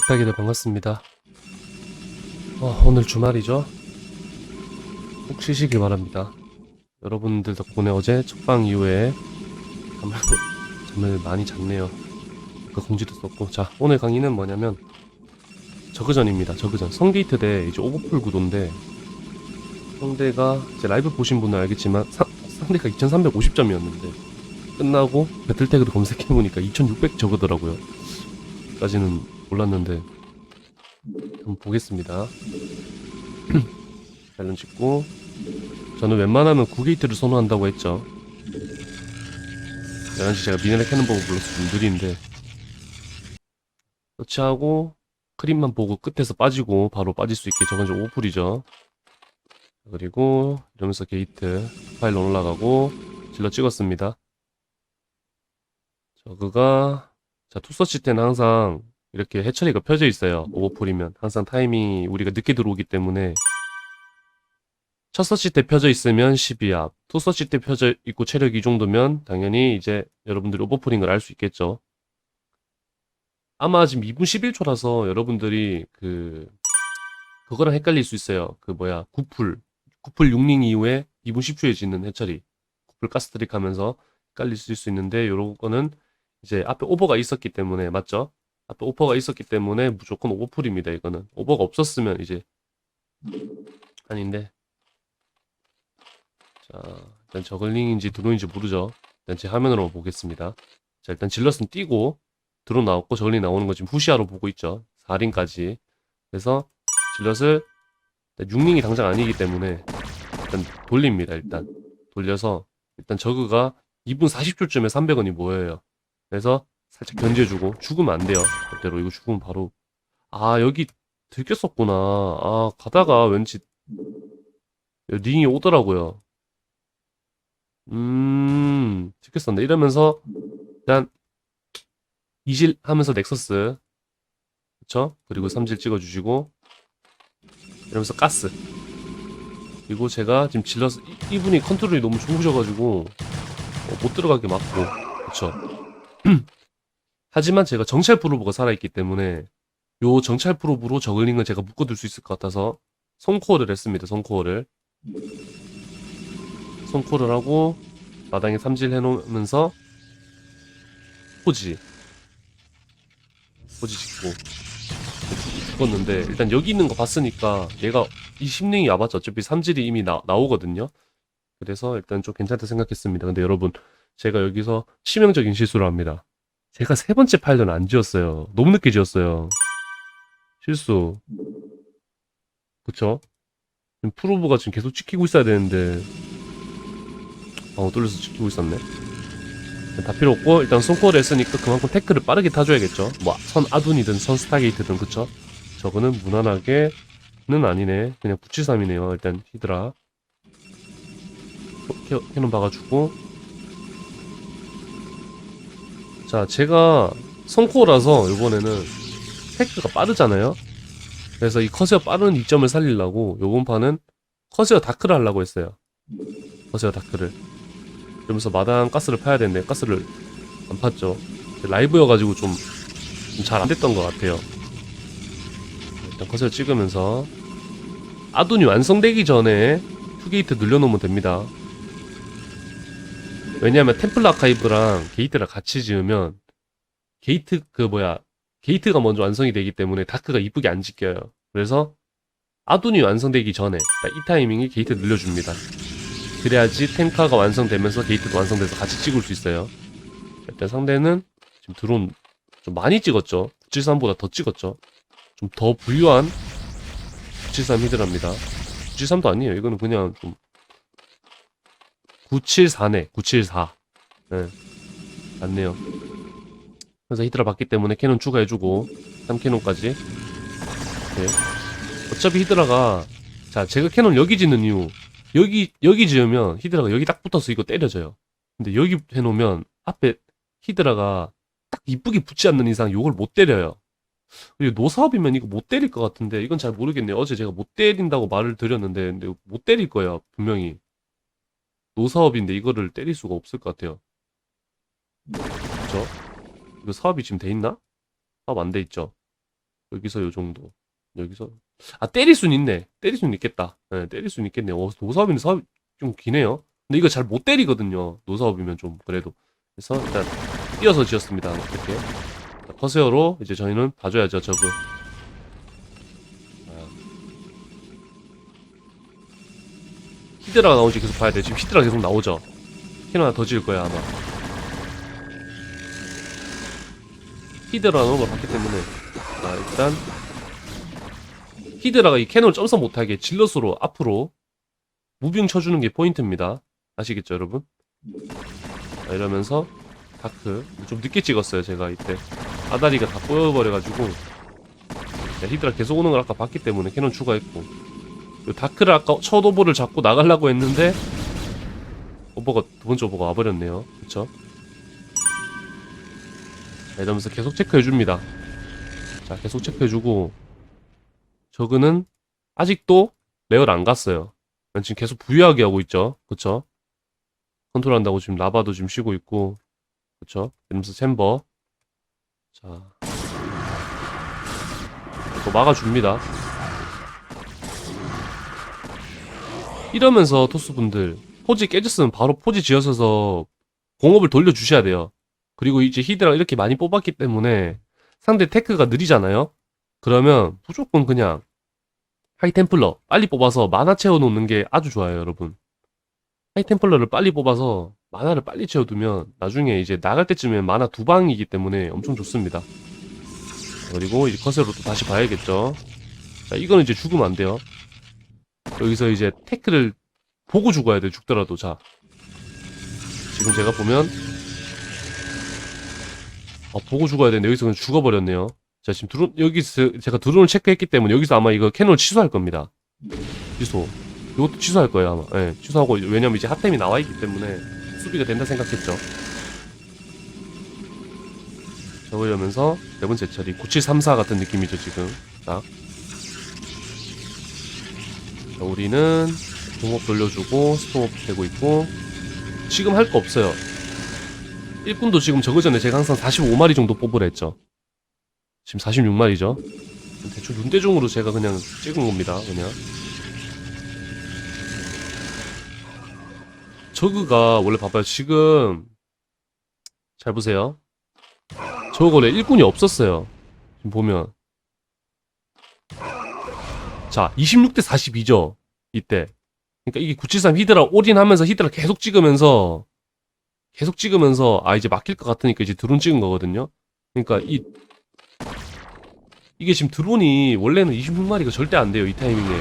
닭다기들 반갑습니다. 어, 오늘 주말이죠? 꼭 쉬시길 바랍니다. 여러분들 덕분에 어제 첫방 이후에 잠을, 잠을 많이 잤네요. 그 공지도 썼고. 자, 오늘 강의는 뭐냐면, 저그전입니다. 저그전. 성게이트 대 이제 오버풀 구도인데, 상대가, 이제 라이브 보신 분은 알겠지만, 사- 상대가 2350점이었는데, 끝나고 배틀태그를 검색해보니까 2600 저그더라고요. 까지는 몰랐는데 한번 보겠습니다. 밸런 찍고 저는 웬만하면 9게이트를 선호한다고 했죠. 11시 제가 미네랄 캐는 법을 좀 느린데 터치하고 크림만 보고 끝에서 빠지고 바로 빠질 수 있게 저건 좀 오플이죠. 그리고 이러면서 게이트 파일 올라가고 질러 찍었습니다. 저그가 자, 투서치 때는 항상 이렇게 해처리가 펴져 있어요. 오버풀이면. 항상 타이밍이 우리가 늦게 들어오기 때문에. 첫 서치 때 펴져 있으면 12압. 투 서치 때 펴져 있고 체력 이 정도면 당연히 이제 여러분들이 오버풀인 걸 알 수 있겠죠. 아마 지금 2분 11초라서 여러분들이 그, 그거랑 헷갈릴 수 있어요. 그 뭐야, 구풀. 구풀 6링 이후에 2분 10초에 짓는 해처리. 구풀 가스트릭 하면서 헷갈릴 수 있는데, 요런 거는 이제 앞에 오버가 있었기 때문에 맞죠? 앞에 오버가 있었기 때문에 무조건 오버풀입니다. 이거는 오버가 없었으면 이제 아닌데 자 일단 저글링인지 드론인지 모르죠. 일단 제 화면으로 보겠습니다. 자 일단 질럿은 뛰고 드론 나왔고 저글링 나오는 거 지금 후시아로 보고 있죠. 4링까지 그래서 질럿을 6링이 당장 아니기 때문에 일단 돌립니다. 일단 돌려서 일단 저그가 2분 40초쯤에 300원이 모여요. 그래서 살짝 견제해주고 죽으면 안 돼요. 절대로 이거 죽으면 바로 아 여기 들켰었구나. 아 가다가 왠지 링이 오더라고요. 음 들켰었네. 이러면서 일단 이질 하면서 넥서스 그쵸? 그리고 삼질 찍어주시고 이러면서 가스 그리고 제가 지금 질러서 이- 이분이 컨트롤이 너무 좋으셔가지고 어, 못 들어가게 막고 그쵸? 하지만 제가 정찰 프로브가 살아있기 때문에 요 정찰 프로브로 저글링을 제가 묶어둘 수 있을 것 같아서 손코어를 했습니다. 손코어를 손코어를 하고 마당에 삼질 해놓으면서 포지 포지 짓고 죽었는데 일단 여기 있는 거 봤으니까 얘가 이 심링이 야봤죠. 어차피 삼질이 이미 나, 나오거든요. 그래서 일단 좀 괜찮다 생각했습니다. 근데 여러분 제가 여기서 치명적인 실수를 합니다. 제가 세 번째 파일은 안 지었어요. 너무 늦게 지었어요. 실수. 그쵸? 지금 프로브가 지금 계속 찍히고 있어야 되는데 방어 뚫려서 찍히고 있었네. 다 필요 없고 일단 손코어를 했으니까 그만큼 태클을 빠르게 타줘야겠죠. 뭐 선 아둔이든 선 스타게이트든 그쵸? 저거는 무난하게는 아니네. 그냥 973이네요. 일단 히드라. 캐- 캐논 박아주고 자, 제가 성코어라서 이번에는 테크가 빠르잖아요. 그래서 이 커세어 빠른 이점을 살리려고 요번 판은 커세어 다크를 하려고 했어요. 커세어 다크를. 그러면서 마당 가스를 파야 되는데 가스를 안 팠죠. 라이브여가지고 좀 잘 안 됐던 것 같아요. 일단 커세어 찍으면서 아둔이 완성되기 전에 투게이트 늘려놓으면 됩니다. 왜냐하면 템플 아카이브랑 게이트랑 같이 지으면 게이트 그 뭐야 게이트가 먼저 완성이 되기 때문에 다크가 이쁘게 안 지켜요. 그래서 아둔이 완성되기 전에 딱이 타이밍에 게이트 늘려줍니다. 그래야지 탱카가 완성되면서 게이트도 완성돼서 같이 찍을 수 있어요. 일단 상대는 지금 드론 좀 많이 찍었죠. 973보다 더 찍었죠. 좀 더 부유한 973 히드랍니다. 973도 아니에요. 이거는 그냥 좀 974네, 974. 네. 맞네요. 그래서 히드라 받기 때문에 캐논 추가해주고, 3캐논까지. 네. 어차피 히드라가, 자, 제가 캐논 여기 짓는 이유, 여기, 여기 지으면 히드라가 여기 딱 붙어서 이거 때려져요. 근데 여기 해놓으면 앞에 히드라가 딱 이쁘게 붙지 않는 이상 요걸 못 때려요. 그리고 노사업이면 이거 못 때릴 것 같은데, 이건 잘 모르겠네요. 어제 제가 못 때린다고 말을 드렸는데, 근데 못 때릴 거예요, 분명히. 노사업인데 이거를 때릴 수가 없을 것 같아요. 그쵸? 이거 사업이 지금 돼 있나? 사업 안 돼 있죠? 여기서 요 정도. 여기서 아 때릴 순 있네. 때릴 순 있겠다. 네, 때릴 순 있겠네. 어, 노사업인데 사업 좀 기네요. 근데 이거 잘 못 때리거든요. 노사업이면 좀 그래도. 그래서 일단 띄어서 지었습니다. 이렇게. 자, 커세어로 이제 저희는 봐줘야죠. 저그. 히드라가 나오는지 계속 봐야 돼. 지금 히드라 계속 나오죠. 캐논 하나 더 지을 거야 아마. 히드라 나오는 걸 봤기 때문에 자 일단 히드라가 이 캐논을 점사 못하게 질럿으로 앞으로 무빙 쳐주는 게 포인트입니다. 아시겠죠 여러분? 자, 이러면서 다크 좀 늦게 찍었어요 제가 이때 아다리가 다 보여버려가지고 자, 히드라 계속 오는 걸 아까 봤기 때문에 캐논 추가했고 요 다크를 아까 첫 오버를 잡고 나가려고 했는데 오버가 두 번째 오버가 와버렸네요 그쵸? 자, 이러면서 계속 체크해줍니다 자 계속 체크해주고 저그는 아직도 레어를 안 갔어요 지금 계속 부유하게 하고 있죠 그쵸? 컨트롤한다고 지금 라바도 지금 쉬고 있고 그쵸? 이러면서 챔버 자 또 막아줍니다 이러면서 토스분들 포지 깨졌으면 바로 포지 지어서서 공업을 돌려주셔야 돼요 그리고 이제 히드라 이렇게 많이 뽑았기 때문에 상대 테크가 느리잖아요 그러면 무조건 그냥 하이템플러 빨리 뽑아서 만화 채워놓는 게 아주 좋아요 여러분 하이템플러를 빨리 뽑아서 만화를 빨리 채워두면 나중에 이제 나갈 때쯤엔 만화 두 방이기 때문에 엄청 좋습니다. 그리고 이제 커세로 또 다시 봐야겠죠. 자, 이거는 이제 죽으면 안 돼요. 여기서 이제 태클을 보고 죽어야 돼, 죽더라도. 자. 지금 제가 보면, 아, 보고 죽어야 되는데 여기서 그냥 죽어버렸네요. 자, 지금 드론, 여기서 제가 드론을 체크했기 때문에 여기서 아마 이거 캐논을 취소할 겁니다. 취소. 이것도 취소할 거예요, 아마. 예, 취소하고, 왜냐면 이제 핫템이 나와 있기 때문에 수비가 된다 생각했죠. 저으려면서 네 번째 처리 9734 같은 느낌이죠 지금 딱 자, 우리는 공업 돌려주고 스톱 되고 있고 지금 할 거 없어요. 일꾼도 지금 저그 전에 제가 항상 45마리 정도 뽑으라 했죠. 지금 46마리죠. 대충 눈대중으로 제가 그냥 찍은 겁니다 그냥. 저그가 원래 봐봐요. 지금 잘 보세요. 저거 원래 일꾼이 없었어요. 지금 보면. 자, 26대 42죠. 이때. 그러니까 이게 973 히드라 올인하면서 히드라 계속 찍으면서 계속 찍으면서 아 이제 막힐 것 같으니까 이제 드론 찍은 거거든요. 그러니까 이 이게 지금 드론이 원래는 26마리가 절대 안 돼요. 이 타이밍에.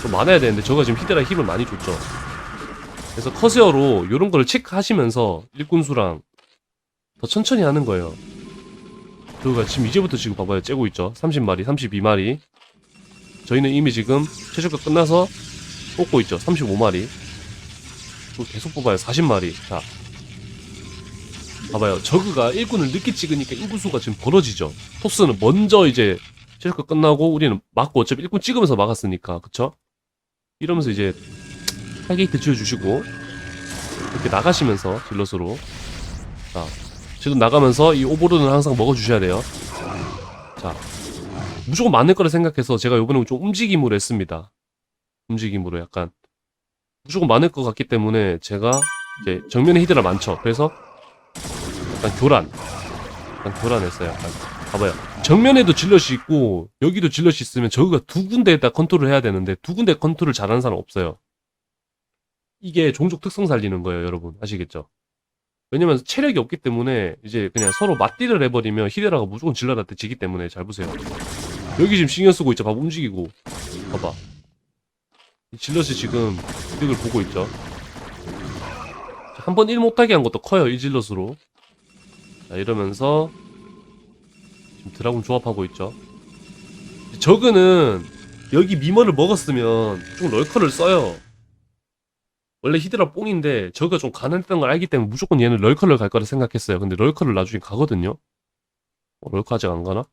좀 많아야 되는데 저가 지금 히드라 힘을 많이 줬죠. 그래서 커세어로 이런 거를 체크하시면서 일꾼수랑 더 천천히 하는 거예요. 그가 지금 이제부터 지금 봐봐요. 째고 있죠. 30마리, 32마리. 저희는 이미 지금 최저가 끝나서 뽑고 있죠. 35마리. 또 계속 뽑아요. 40마리. 자. 봐봐요. 저그가 일꾼을 늦게 찍으니까 인구수가 지금 벌어지죠. 토스는 먼저 이제 최저가 끝나고 우리는 막고 어차피 일꾼 찍으면서 막았으니까. 그쵸? 이러면서 이제 타게이트 지어주시고 이렇게 나가시면서 딜러스로 자 지금 나가면서 이 오버로드는 항상 먹어주셔야 돼요. 자, 무조건 많을 거라 생각해서 제가 요번에 좀 움직임으로 했습니다. 움직임으로 약간 무조건 많을 것 같기 때문에 제가 이제 정면에 히드라 많죠. 그래서 약간 교란, 약간 교란했어요. 약간 봐봐요. 정면에도 질럿이 있고 여기도 질럿이 있으면 저기가 두 군데에다 컨트롤 해야 되는데 두 군데 컨트롤 잘하는 사람 없어요. 이게 종족 특성 살리는 거예요, 여러분. 아시겠죠? 왜냐면 체력이 없기 때문에 이제 그냥 서로 맞디를 해버리면 히데라가 무조건 질러한테 지기 때문에 잘 보세요. 여기 지금 신경 쓰고 있죠. 봐봐 움직이고 봐봐. 이 질럿이 지금 이득을 보고 있죠. 한 번 일 못하게 한 것도 커요 이 질럿으로. 자 이러면서 지금 드라군 조합하고 있죠. 저그는 여기 미머를 먹었으면 좀 럴커를 써요. 원래 히드라 뽕인데 저가 좀 가난했던 걸 알기 때문에 무조건 얘는 럴커를 갈 거라 생각했어요. 근데 럴커를 나중에 가거든요. 어, 럴커 아직 안 가나?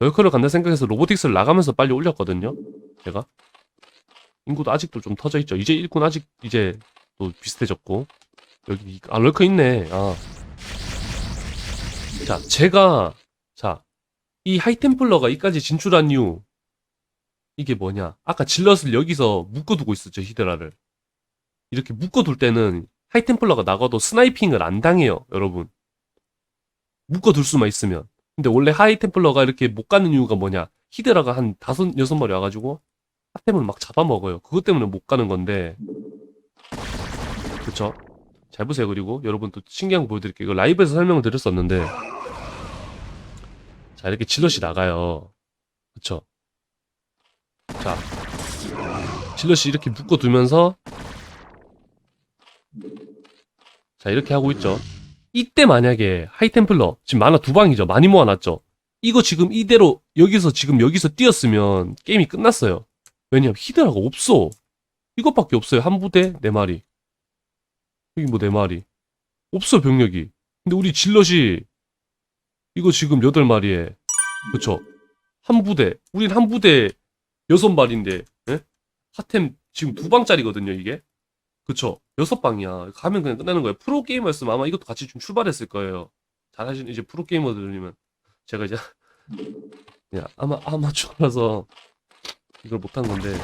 럴커를 간다 생각해서 로보틱스를 나가면서 빨리 올렸거든요. 제가 인구도 아직도 좀 터져 있죠. 이제 일꾼 아직 이제 또 비슷해졌고 여기 아 럴커 있네. 아. 자 제가 자 이 하이템플러가 이까지 진출한 이유 이게 뭐냐? 아까 질럿을 여기서 묶어두고 있었죠 히드라를. 이렇게 묶어둘 때는 하이템플러가 나가도 스나이핑을 안 당해요, 여러분. 묶어둘 수만 있으면. 근데 원래 하이템플러가 이렇게 못 가는 이유가 뭐냐? 히드라가 한 다섯, 여섯 마리 와가지고 하템을 막 잡아먹어요. 그것 때문에 못 가는 건데. 그쵸? 잘 보세요. 그리고 여러분 또 신기한 거 보여드릴게요. 이거 라이브에서 설명을 드렸었는데. 자, 이렇게 질럿이 나가요. 그쵸? 자, 질럿이 이렇게 묶어두면서 자, 이렇게 하고 있죠. 이때 만약에 하이템플러, 지금 만화 두 방이죠. 많이 모아놨죠. 이거 지금 이대로 여기서 지금 여기서 뛰었으면 게임이 끝났어요. 왜냐면 히드라가 없어. 이것밖에 없어요. 한 부대 네 마리. 여기 뭐 네 마리. 없어 병력이. 근데 우리 질럿이 이거 지금 여덟 마리에 그쵸? 한 부대. 우린 한 부대 여섯 마리인데 예? 하템 지금 두 방짜리거든요 이게. 그쵸? 여섯 방이야. 가면 그냥 끝나는 거예요. 프로게이머였으면 아마 이것도 같이 좀 출발했을 거예요. 잘하시는 이제 프로게이머들이면 제가 이제 그냥 아마 아마추어라서 이걸 못한 건데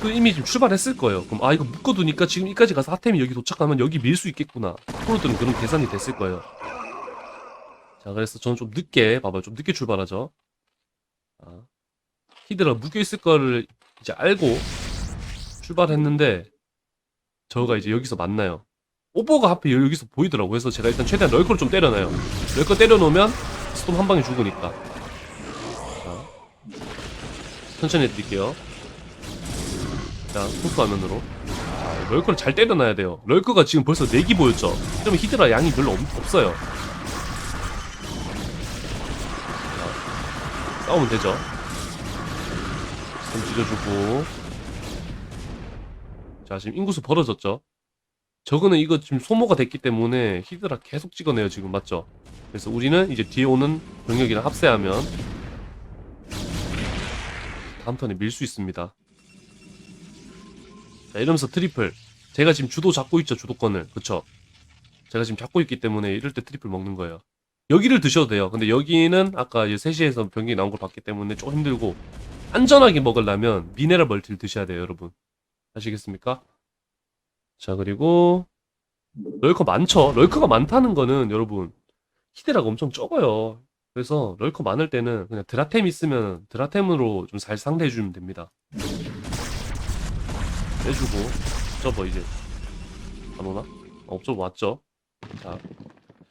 그 이미 좀 출발했을 거예요. 그럼 아 이거 묶어두니까 지금 이까지 가서 하템이 여기 도착하면 여기 밀 수 있겠구나. 프로들은 그런 계산이 됐을 거예요. 자 그래서 저는 좀 늦게 봐봐요. 좀 늦게 출발하죠. 아, 히드라 묶여 있을 거를 이제 알고 출발했는데 저가 이제 여기서 만나요. 오버가 하필 여기서 보이더라고. 그래서 제가 일단 최대한 럴커를 좀 때려놔요. 럴커 때려놓으면 스톰 한 방에 죽으니까. 자, 천천히 해드릴게요. 자, 토스 화면으로. 자, 럴커를 잘 때려놔야 돼요. 럴커가 지금 벌써 4기 보였죠? 이러면 히드라 양이 별로 없, 없어요. 자, 싸우면 되죠. 좀 찢어주고. 자, 지금 인구수 벌어졌죠? 저거는 이거 지금 소모가 됐기 때문에 히드라 계속 찍어내요, 지금. 맞죠? 그래서 우리는 이제 뒤에 오는 병력이랑 합세하면 다음 턴에 밀 수 있습니다. 자, 이러면서 트리플. 제가 지금 주도 잡고 있죠, 주도권을. 그쵸? 제가 지금 잡고 있기 때문에 이럴 때 트리플 먹는 거예요. 여기를 드셔도 돼요. 근데 여기는 아까 이제 3시에서 병력이 나온 걸 봤기 때문에 조금 힘들고 안전하게 먹으려면 미네랄 멀티를 드셔야 돼요, 여러분. 아시겠습니까? 자, 그리고 럴커 많죠? 럴커가 많다는 거는 여러분 히드라가 엄청 적어요. 그래서 럴커 많을 때는 그냥 드라템 있으면 드라템으로 좀 잘 상대해 주면 됩니다. 빼주고 옵저버 이제 안 오나? 어, 옵저버 왔죠? 자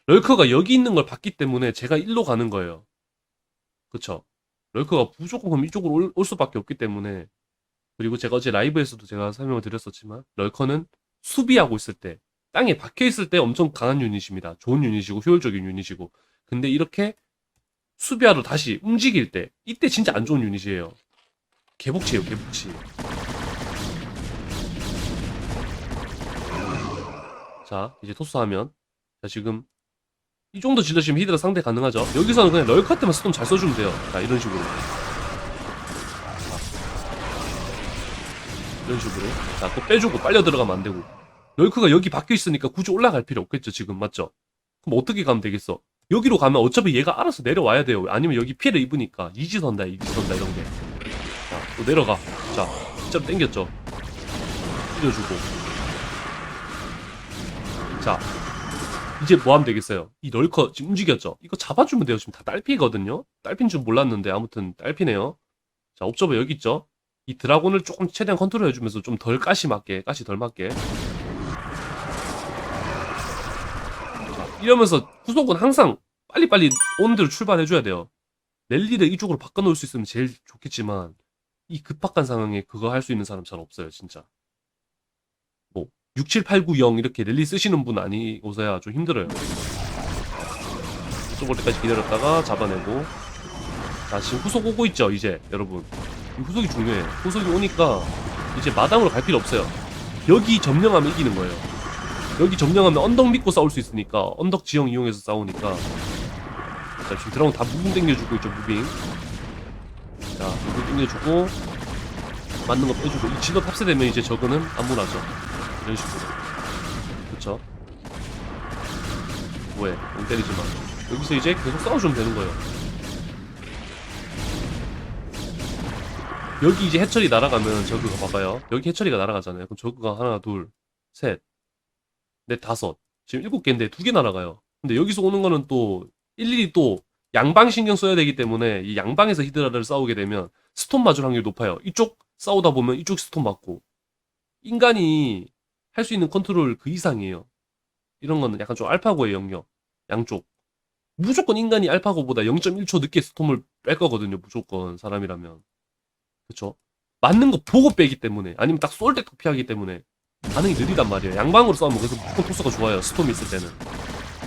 럴커가 여기 있는 걸 봤기 때문에 제가 일로 가는 거예요. 그쵸? 럴커가 무조건 그럼 이쪽으로 올, 올 수밖에 없기 때문에 그리고 제가 어제 라이브에서도 제가 설명을 드렸었지만 럴커는 수비하고 있을 때 땅에 박혀 있을 때 엄청 강한 유닛입니다. 좋은 유닛이고 효율적인 유닛이고 근데 이렇게 수비하러 다시 움직일 때 이때 진짜 안 좋은 유닛이에요. 개복치예요, 개복치. 자, 이제 토스하면 자 지금 이 정도 질러시면 히드라 상대 가능하죠. 여기서는 그냥 럴커 때만 스톤 잘 써주면 돼요. 자, 이런 식으로. 이런 식으로. 자, 또 빼주고 빨려 들어가면 안 되고. 럴크가 여기 박혀 있으니까 굳이 올라갈 필요 없겠죠, 지금. 맞죠? 그럼 어떻게 가면 되겠어? 여기로 가면 어차피 얘가 알아서 내려와야 돼요. 아니면 여기 피해를 입으니까 이지선다, 이지선다, 이런 게. 자, 또 내려가. 자, 진짜로 땡겼죠? 뿌려주고. 자, 이제 뭐 하면 되겠어요? 이 럴커 지금 움직였죠? 이거 잡아주면 돼요. 지금 다 딸피거든요? 딸피인 줄 몰랐는데, 아무튼 딸피네요. 자, 옵저버 여기 있죠? 이 드라곤을 조금 최대한 컨트롤 해주면서 좀 덜 가시 맞게, 가시 덜 맞게. 자, 이러면서 후속은 항상 빨리빨리 오는 대로 출발해줘야 돼요. 랠리를 이쪽으로 바꿔놓을 수 있으면 제일 좋겠지만, 이 급박한 상황에 그거 할 수 있는 사람 잘 없어요, 진짜. 뭐, 67890 이렇게 랠리 쓰시는 분 아니고서야 좀 힘들어요. 이쪽 올 때까지 기다렸다가 잡아내고. 자, 지금 후속 오고 있죠, 이제, 여러분. 이 후속이 중요해. 후속이 오니까 이제 마당으로 갈 필요 없어요. 여기 점령하면 이기는 거예요. 여기 점령하면 언덕 믿고 싸울 수 있으니까 언덕 지형 이용해서 싸우니까. 자 지금 드라곤 다 무빙 땡겨주고 있죠 무빙. 자 무빙 땡겨주고 맞는 거 빼주고 이 진로 탑세되면 이제 저거는 안무나죠. 이런 식으로. 그쵸? 뭐해? 공 때리지 마. 여기서 이제 계속 싸워주면 되는 거예요 여기 이제 해철이 날아가면 저그가 봐봐요. 여기 해철이가 날아가잖아요. 그럼 저그가 하나, 둘, 셋, 넷, 다섯. 지금 일곱 개인데 두 개 날아가요. 근데 여기서 오는 거는 또 일일이 또 양방 신경 써야 되기 때문에 이 양방에서 히드라를 싸우게 되면 스톤 맞을 확률이 높아요. 이쪽 싸우다 보면 이쪽 스톤 맞고 인간이 할 수 있는 컨트롤 그 이상이에요. 이런 거는 약간 좀 알파고의 영역 양쪽 무조건 인간이 알파고보다 0.1초 늦게 스톰을 뺄 거거든요. 무조건 사람이라면 그쵸? 맞는 거 보고 빼기 때문에 아니면 딱 쏠때 피하기 때문에 반응이 느리단 말이에요. 양방으로 싸우면 그래서 무조건 토스가 좋아요. 스톰 있을 때는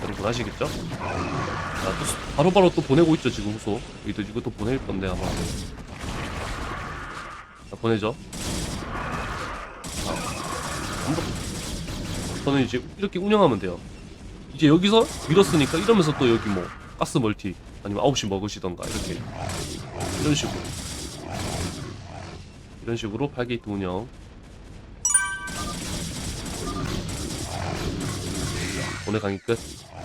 여러분 아시겠죠? 자, 또 스- 바로 바로 또 보내고 있죠 지금 후소 이거 이것도 보낼 건데 아마 자, 보내죠. 저는 이제 이렇게 운영하면 돼요. 이제 여기서 밀었으니까 이러면서 또 여기 뭐 가스 멀티 아니면 9시 먹으시던가 이렇게 이런 식으로 이런 식으로 8게이트 운영 오늘 강의 끝